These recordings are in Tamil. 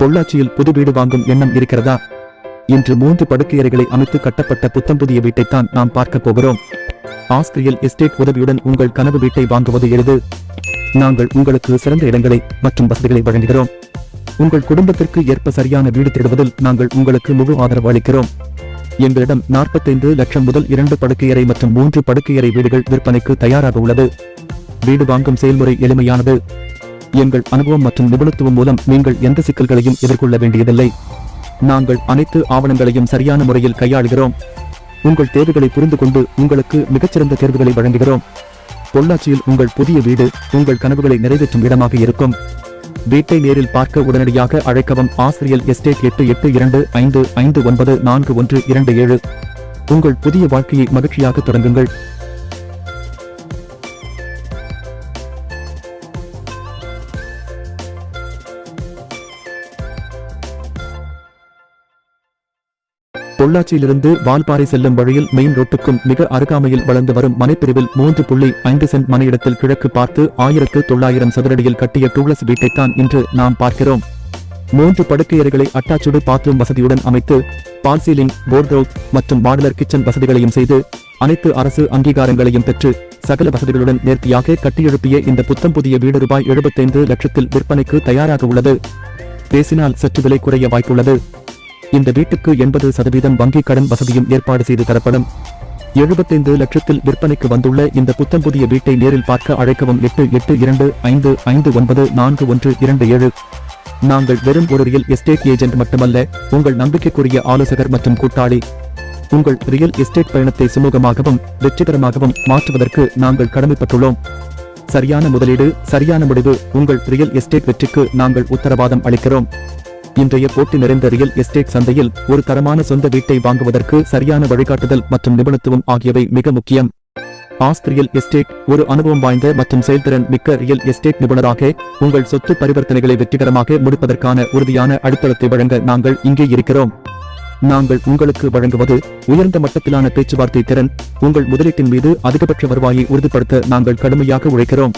பொள்ளாச்சியில் புது வீடு வாங்கும் எண்ணம் இருக்கிறதா? இன்று மூன்று படுக்கையறைகளை அமைத்து கட்டப்பட்ட புத்தம் புதிய வீட்டைத்தான் நாம் பார்க்க போகிறோம். ஆஸ்திரியல் எஸ்டேட் உதவியுடன் உங்கள் கனவு வீட்டை வாங்குவது எளிது. நாங்கள் உங்களுக்கு சிறந்த இடங்களை மற்றும் வசதிகளை வழங்குகிறோம். உங்கள் குடும்பத்திற்கு ஏற்ப சரியான வீடு தேடுவதில் நாங்கள் உங்களுக்கு முழு ஆதரவு அளிக்கிறோம். எங்களிடம் 45 லட்சம் முதல் இரண்டு படுக்கையறை மற்றும் மூன்று படுக்கையறை வீடுகள் விற்பனைக்கு தயாராக உள்ளது. வீடு வாங்கும் செயல்முறை எளிமையானது. எங்கள் அனுபவம் மற்றும் நிபுணத்துவம் மூலம் நீங்கள் எந்த சிக்கல்களையும் எதிர்கொள்ள வேண்டியதில்லை. நாங்கள் அனைத்து ஆவணங்களையும் சரியான முறையில் கையாளுகிறோம். உங்கள் தேவைகளை புரிந்து கொண்டு உங்களுக்கு மிகச்சிறந்த தேர்வுகளை வழங்குகிறோம். பொள்ளாச்சியில் உங்கள் புதிய வீடு உங்கள் கனவுகளை நிறைவேற்றும் இடமாக இருக்கும். வீட்டை நேரில் பார்க்க உடனடியாக அழைக்கவும் ஆசிரியர் எஸ்டேட் எட்டு எட்டு இரண்டு ஐந்து ஐந்து ஒன்பது நான்கு ஒன்று இரண்டு ஏழு. உங்கள் புதிய வாழ்க்கையை மகிழ்ச்சியாக தொடங்குங்கள். பொள்ளாச்சியிலிருந்து வால்பாறை செல்லும் வழியில் மெயின் ரோட்டுக்கும் மிக அருகாமையில் வளர்ந்து வரும் மனைப்பிரிவில் மூன்று புள்ளி ஐந்து சென்ட் மனையிடத்தில் கிழக்கு பார்த்து ஆயிரத்து தொள்ளாயிரம் சதுரடியில் கட்டிய டூலஸ் வீட்டைத்தான் இன்று நாம் பார்க்கிறோம். மூன்று படுக்கையறைகளை அட்டாச்சுடு பாத்ரூம் வசதியுடன் அமைத்து பால் சீலிங் போர்ட்ரோப் மற்றும் மாடுலர் கிச்சன் வசதிகளையும் செய்து அனைத்து அரசு அங்கீகாரங்களையும் பெற்று சகல வசதிகளுடன் நேர்த்தியாக கட்டியெழுப்பிய இந்த புத்தம் புதிய வீடு ரூபாய் எழுபத்தைந்து லட்சத்தில் விற்பனைக்கு தயாராக உள்ளது. பேசினால் சற்று விலை குறைய வாய்ப்புள்ளது. இந்த வீட்டுக்கு எண்பது சதவீதம் வங்கிக் கடன் வசதியும் ஏற்பாடு செய்து தரப்படும். எழுபத்தைந்து லட்சத்தில் விற்பனைக்கு வந்துள்ள இந்த புத்தம் புதிய வீட்டை நேரில் பார்க்க அழைக்கவும் எட்டு எட்டு இரண்டு ஐந்து ஐந்து ஒன்பது நான்கு ஒன்று இரண்டு ஏழு. நாங்கள் வெறும் ஒரு ரியல் எஸ்டேட் ஏஜென்ட் மட்டுமல்ல உங்கள் நம்பிக்கைக்குரிய ஆலோசகர் மற்றும் கூட்டாளி. உங்கள் ரியல் எஸ்டேட் பயணத்தை சுமூகமாகவும் வெற்றிகரமாகவும் மாற்றுவதற்கு நாங்கள் கடமைப்பட்டுள்ளோம். சரியான முதலீடு சரியான முடிவு உங்கள் ரியல் எஸ்டேட் வெற்றிக்கு நாங்கள் உத்தரவாதம் அளிக்கிறோம். இன்றைய போட்டி நிறைந்த ரியல் எஸ்டேட் சந்தையில் ஒரு தரமான சொந்த வீட்டை வாங்குவதற்கு சரியான வழிகாட்டுதல் மற்றும் நிபுணத்துவம் ஆகியவை மிக முக்கியம். ஆஸ்திரியல் எஸ்டேட் ஒரு அனுபவம் வாய்ந்த மற்றும் செயல்திறன் மிக்க ரியல் எஸ்டேட் நிபுணராக உங்கள் சொத்து பரிவர்த்தனைகளை வெற்றிகரமாக முடிப்பதற்கான உறுதியான அடித்தளத்தை வழங்க நாங்கள் இங்கே இருக்கிறோம். நாங்கள் உங்களுக்கு வழங்குவது உயர்ந்த மட்டத்திலான பேச்சுவார்த்தை திறன் உங்கள் முதலீட்டின் மீது அதிகபட்ச வருவாயை உறுதிப்படுத்த நாங்கள் கடுமையாக உழைக்கிறோம்.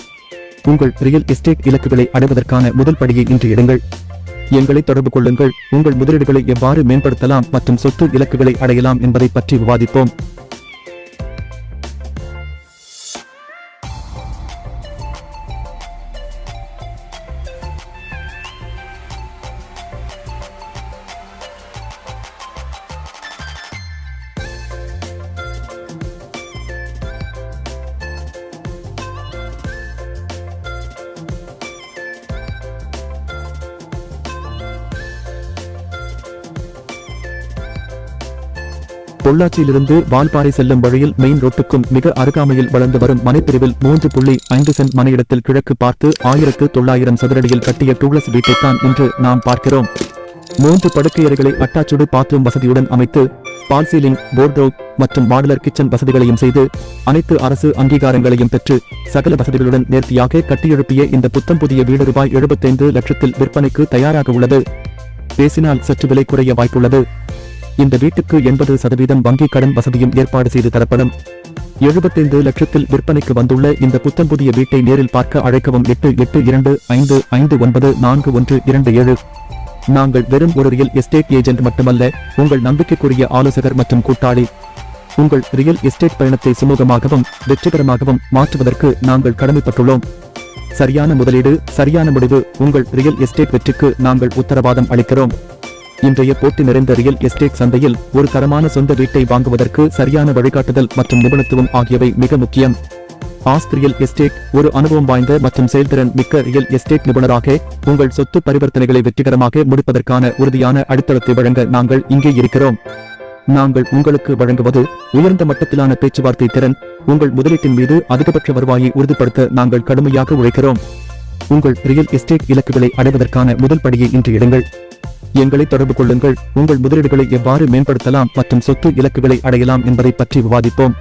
உங்கள் ரியல் எஸ்டேட் இலக்குகளை அடைவதற்கான முதல் படியை இன்று எடுங்கள். எங்களை தொடர்பு கொள்ளுங்கள். உங்கள் முதலீடுகளை எவ்வாறு மேம்படுத்தலாம் மற்றும் சொத்து இலக்குகளை அடையலாம் என்பதை பற்றி விவாதிப்போம். பொள்ளாச்சியிலிருந்து வால்பாறை செல்லும் வழியில் மெயின் ரோட்டுக்கும் மிக அருகாமையில் வளர்ந்து வரும் மனைப்பிரிவில் மூன்று புள்ளி ஐந்து சென்ட் மனையிடத்தில் கிழக்கு பார்த்து ஆயிரத்து தொள்ளாயிரம் சதுரடியில் கட்டிய டூலஸ் வீட்டைத்தான் இன்று நாம் பார்க்கிறோம். மூன்று படுக்கையறைகளை அட்டாச்சுடு பாத்ரூம் வசதியுடன் அமைத்து பால் சீலிங் போர்டோ மற்றும் மாடுலர் கிச்சன் வசதிகளையும் செய்து அனைத்து அரசு அங்கீகாரங்களையும் பெற்று சகல வசதிகளுடன் நேர்த்தியாக கட்டியெழுப்பிய இந்த புத்தம் புதிய வீடு ரூபாய் எழுபத்தைந்து லட்சத்தில் விற்பனைக்கு தயாராக உள்ளது. பேசினால் சற்று விலை குறைய வாய்ப்புள்ளது. இந்த வீட்டுக்கு எண்பது சதவீதம் வங்கி கடன் வசதியும் ஏற்பாடு செய்து தரப்படும். எழுபத்தைந்து லட்சத்தில் விற்பனைக்கு வந்துள்ள இந்த புத்தம் புதிய வீட்டை நேரில் பார்க்க அழைக்கவும் எட்டு எட்டு இரண்டு ஐந்து ஐந்து ஒன்பது நான்கு ஒன்று இரண்டு ஏழு. நாங்கள் வெறும் ஒரு ரியல் எஸ்டேட் ஏஜென்ட் மட்டுமல்ல உங்கள் நம்பிக்கைக்குரிய ஆலோசகர் மற்றும் கூட்டாளி. உங்கள் ரியல் எஸ்டேட் பயணத்தை சுமூகமாகவும் வெற்றிகரமாகவும் மாற்றுவதற்கு நாங்கள் கடமைப்பட்டுள்ளோம். சரியான முதலீடு சரியான முடிவு உங்கள் ரியல் எஸ்டேட் வெற்றிக்கு நாங்கள் உத்தரவாதம் அளிக்கிறோம். இன்றைய போட்டி நிறைந்த ரியல் எஸ்டேட் சந்தையில் ஒரு தரமான சொந்த வீட்டை வாங்குவதற்கு சரியான வழிகாட்டுதல் மற்றும் நிபுணத்துவம் ஆகியவை மிக முக்கியம். ஆஸ்திரியல் எஸ்டேட் ஒரு அனுபவம் வாய்ந்த மற்றும் செயல்திறன் மிக்க ரியல் எஸ்டேட் நிபுணராக உங்கள் சொத்து பரிவர்த்தனைகளை வெற்றிகரமாக முடிப்பதற்கான உறுதியான அடித்தளத்தை வழங்க நாங்கள் இங்கே இருக்கிறோம். நாங்கள் உங்களுக்கு வழங்குவது உயர்ந்த மட்டத்திலான பேச்சுவார்த்தை திறன் உங்கள் முதலீட்டின் மீது அதிகபட்ச வருவாயை உறுதிப்படுத்த நாங்கள் கடுமையாக உழைக்கிறோம். உங்கள் ரியல் எஸ்டேட் இலக்குகளை அடைவதற்கான முதல் படியை இன்று எடுங்கள். எங்களை தொடர்பு கொள்ளுங்கள். உங்கள் முதலீடுகளை எவ்வாறு மேம்படுத்தலாம் மற்றும் சொத்து இலக்குகளை அடையலாம் என்பதை பற்றி விவாதிப்போம்.